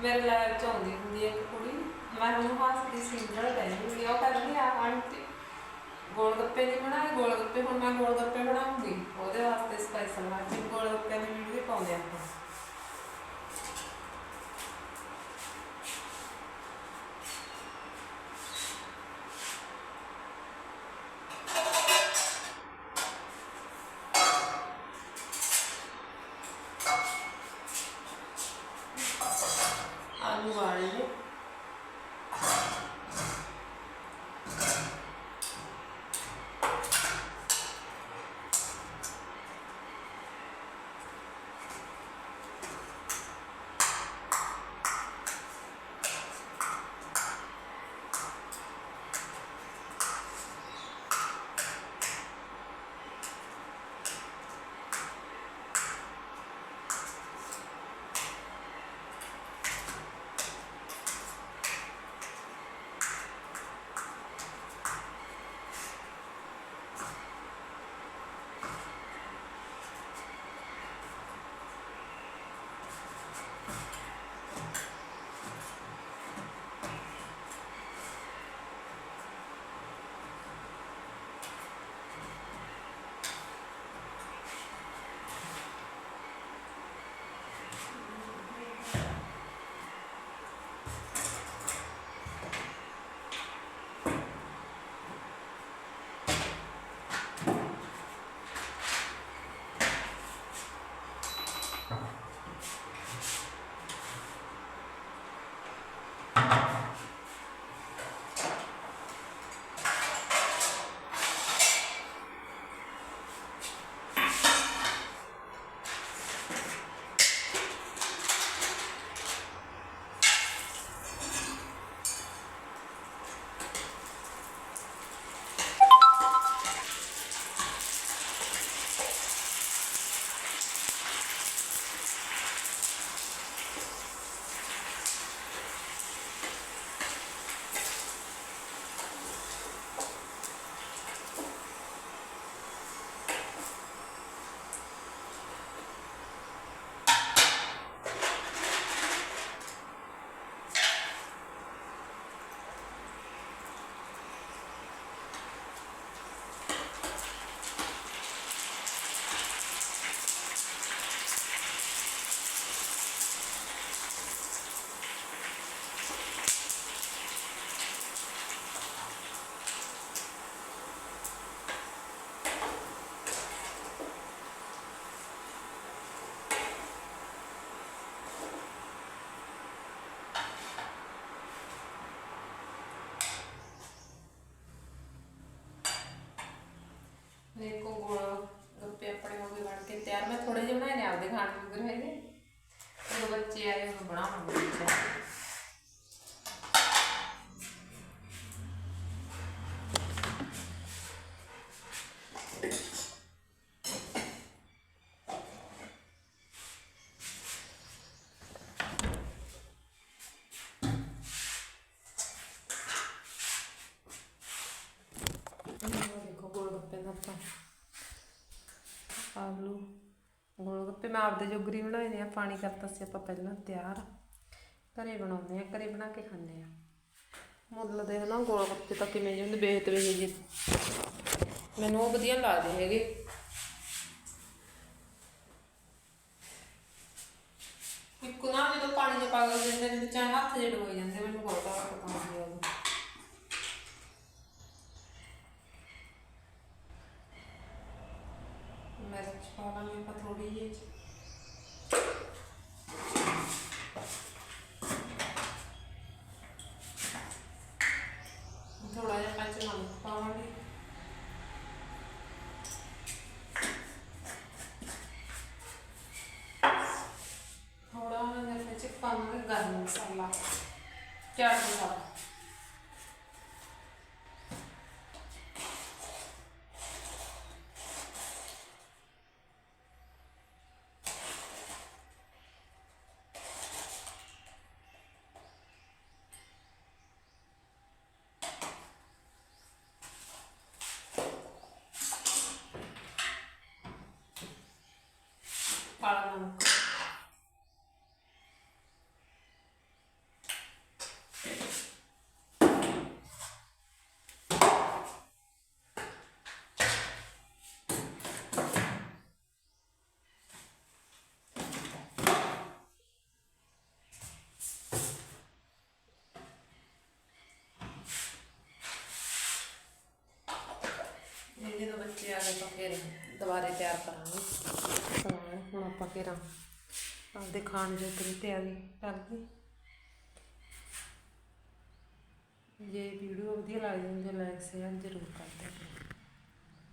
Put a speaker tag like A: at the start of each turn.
A: ਮੇਰੇ ਲਾਇਰ ਚ ਆਉਂਦੀ ਹੁੰਦੀ ਹੈ ਇੱਕ ਕੁੜੀ। ਮੈਂ ਉਹਨੂੰ ਹੱਸਦੀ ਸਿੰਗਲ ਕਹਿੰਦੀ ਹੁੰਦੀ ਆ ਉਹ ਕਹਿੰਦੀ ਆ, ਆਂਟੀ ਗੋਲ ਗੱਪੇ ਨਹੀਂ ਬਣਾਏ? ਗੋਲ ਗੱਪੇ ਹੁਣ ਮੈਂ ਗੋਲ ਗੱਪੇ ਬਣਾਉਂਗੀ। ਉਹਦੇ ਵਾਸਤੇ ਸਪਾਈਸਲ ਵਾਸਤੇ ਗੋਲ ਗੱਪੇ ਦੀ ਵੀਡੀਓ ਪਾਉਂਦੇ ਆਪਾਂ। ਥੋੜੇ ਜਿਹੇ ਬਣਾਏ ਨੇ ਆਪਦੇ ਖਾਣ ਜੋਗਰ ਹੈਗੇ? ਜਦੋਂ ਬੱਚੇ ਆਏ ਉਹ ਬਣਾਵਾਂਗੇ ਇਹ ਦੇਖੋ ਗੋਲ ਗੱਪੇ ਦਾ ਆਪਾਂ ਆਲੂ ਗੋਲ ਗੱਪੇ ਮੈਂ ਆਪਦੇ ਜੋਗਰੀ ਬਣਾਏ ਨੇ ਆ, ਪਾਣੀ ਕਰਤਾ ਸੀ ਆਪਾਂ ਪਹਿਲਾਂ ਤਿਆਰ ਘਰੇ ਬਣਾਉਂਦੇ ਆ, ਘਰੇ ਬਣਾ ਕੇ ਖਾਂਦੇ ਆ। ਮੁੱਲ ਦੇ ਨਾ ਗੋਲ ਗੱਪੇ ਤਾਂ ਕਿਵੇਂ ਜਿਹੇ ਹੁੰਦੇ ਬੇਹਤ ਵੇ ਜੀ ਮੈਨੂੰ ਉਹ ਵਧੀਆ ਲੱਗਦੇ ਹੈਗੇ। ਇੱਕੋ ਨਾ ਜਦੋਂ ਪਾਣੀ ਚ ਪਾ ਦਿੰਦੇ ਨੇ ਤੇ ਹੱਥ ਜਿਹੜੇ ਹੋ ਜਾਂਦੇ, ਮੈਨੂੰ ਬਹੁਤ ਪਤਾ ਨਹੀਂ ਉਹ। ਮਿਰਚ ਪਾ ਆਪਾਂ ਥੋੜੀ ਜਿਹੀ। Bersama, jangan. ਦੁਬਾਰੇ ਤਿਆਰ ਕਰਾਂਗੇ। ਤਾਂ ਹੁਣ ਆਪਾਂ ਫਿਰ ਆਪਦੇ ਖਾਣ ਦੇ ਉੱਤੇ ਤਿਆਰੀ ਕਰਦੇ ਜੇ ਵੀਡੀਓ ਵਧੀਆ ਲੱਗਦੀ ਹੁੰਦੀ ਲਾਈਕ ਸ਼ੇਅਰ ਜ਼ਰੂਰ ਕਰਦੇ